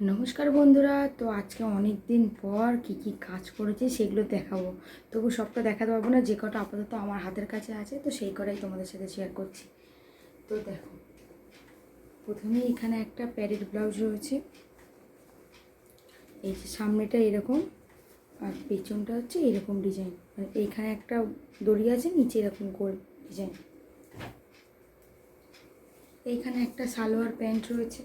নমস্কার বন্ধুরা, তো আজকে অনেক দিন পর কি কি কাজ করেছি সেগুলো দেখাবো। তবু সবটা দেখাতে পারব না, যে কটা আপাতত আমার হাতের কাছে আছে, তো সেই কটাই তোমাদের সাথে শেয়ার করছি। তো দেখো প্রথমে এখানে একটা প্যারেড ব্লাউজ রয়েছে। এই যে সামনেটা এরকম, আর পেছনটা হচ্ছে এরকম ডিজাইন মানে এইখানে একটা দড়ি আছে, নিচে এরকম গোল ডিজাইন এইখানে একটা সালোয়ার প্যান্ট রয়েছে।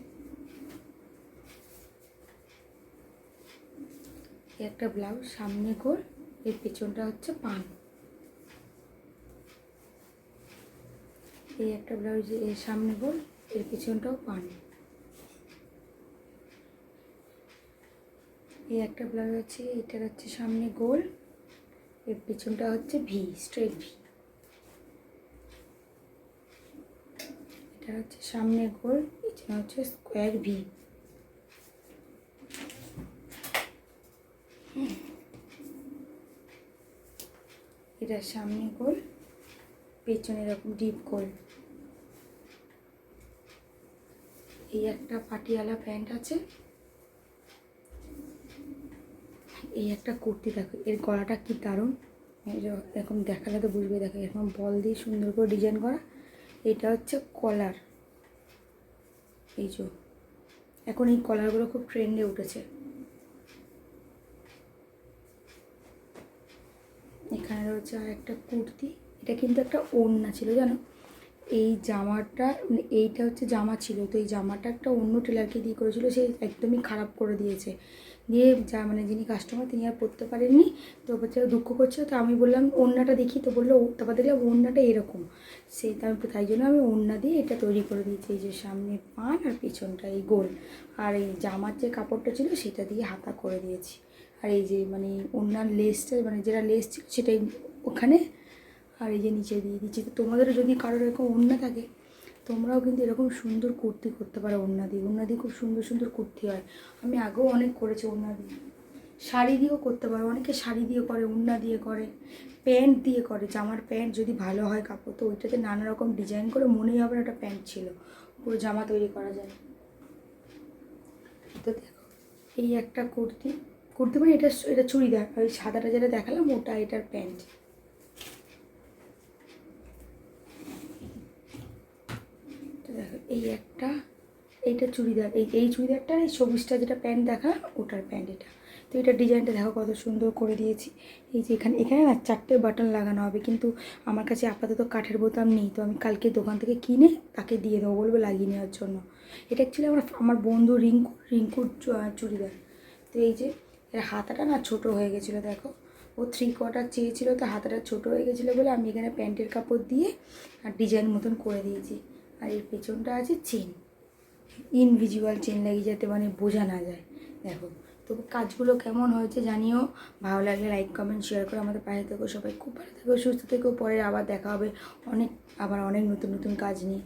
একটা ব্লাউজ, সামনে গোল, এর পেছনটা হচ্ছে পান। এই একটা ব্লাউজ এর সামনে গোল, এর পেছনটাও পান। এই একটা ব্লাউজ আছে, এটার হচ্ছে সামনে গোল, এর পেছনটা হচ্ছে ভি, স্ট্রেট ভি। এটা হচ্ছে সামনে গোল এটা হচ্ছে স্কোয়ার ভি। এটার সামনে গোল, পেছনে এরকম ডিপ গোল। এই একটা পাটিয়ালা প্যান্ট আছে। এই একটা কুর্তি দেখো, এর গলাটা কি দারুণ। এরকম দেখালে তো বুঝবে, দেখো এরকম বল দিয়ে সুন্দর করে ডিজাইন করা। এটা হচ্ছে কলার। এই যে, এখন এই কলারগুলো খুব ট্রেন্ডে উঠেছে। এখানে রয়েছে আর একটা কুর্তি, এটা কিন্তু একটা ওড়না ছিল, জানো? এই জামাটা মানে এইটা হচ্ছে জামা ছিল, তো এই জামাটা একটা অন্য টেলারকে দিয়ে করেছিল, সে একদমই খারাপ করে দিয়েছে। দিয়ে যা মানে যিনি কাস্টমার তিনি আর পরতে পারেননি, তো হচ্ছে দুঃখ করছে। তো আমি বললাম, ওড়নাটা দেখি। তো বলল তারপর দেখলাম, ওড়নাটা এরকম। সেই তাই তাই জন্য আমি ওড়না দিয়ে এটা তৈরি করে দিয়েছি, এই যে সামনে পান আর পেছনটা, এই গোল। আর এই জামার যে কাপড়টা ছিল, সেটা দিয়ে হাতা করে দিয়েছি। আর এই যে মানে ওনার লেসটা মানে যেটা লেস ছিল সেটাই ওখানে, আর এই যে নিচে দিয়ে দিচ্ছি। তো তোমাদেরও যদি কারোর এরকম ওড়না থাকে, তোমরাও কিন্তু এরকম সুন্দর কুর্তি করতে পারো ওড়না দিয়ে। ওড়না দিয়ে খুব সুন্দর সুন্দর কুর্তি হয়। আমি আগেও অনেক করেছি ওড়না দিয়ে। শাড়ি দিয়েও করতে পারো। অনেকে শাড়ি দিয়ে করে, ওড়না দিয়ে করে, প্যান্ট দিয়ে করে, জামার প্যান্ট যদি ভালো হয় কাপড়, তো ওইটাতে নানা রকম ডিজাইন করে মনেই হবে একটা প্যান্ট ছিল। পুরো জামা তৈরি করা যায়। তো দেখো, এই একটা কুর্তি। কুর্তি মানে এটা এটা চুড়িদার ওই সাদাটা যেটা দেখালাম, ওটা এটার প্যান্ট। এই একটা, এইটা চুড়িদার, এই এই চুড়িদারটা এই সবুজটা যেটা প্যান্ট দেখা, ওটার প্যান্ট এটা। তো এটা ডিজাইনটা দেখো কত সুন্দর করে দিয়েছি। এই যে এখানে এখানে না চারটে বাটন লাগানো হবে, কিন্তু আমার কাছে আপাতত কাঠের বোতাম নেই, তো আমি কালকে দোকান থেকে কিনে তাকে দিয়ে দেবো, বলব লাগিয়ে নেওয়ার জন্য। এটা অ্যাকচুয়ালি আমার আমার বন্ধু রিঙ্কু, রিঙ্কুর চুড়িদার। তো এই যে এর হাতাটা না ছোট হয়ে গেছিল, দেখো। ও থ্রি কোয়ার্টার চেয়েছিল, তো হাতাটা ছোট হয়ে গেছিল বলে আমি এখানে প্যান্টের কাপড় দিয়ে আর ডিজাইন মতন করে দিয়েছি। আর এর পেছনটা আছে চেন ইনভিজুয়াল চেন লাগিয়ে যাতে মানে বোঝা না যায়। দেখো, তো কাজগুলো কেমন হয়েছে জানিও। ভালো লাগলে লাইক কমেন্ট শেয়ার করে আমাদের পাশে থেকো সবাই। খুব ভালো থেকো, সুস্থ থেকো। পরে আবার দেখা হবে অনেক, আবার অনেক নতুন নতুন কাজ নিয়ে।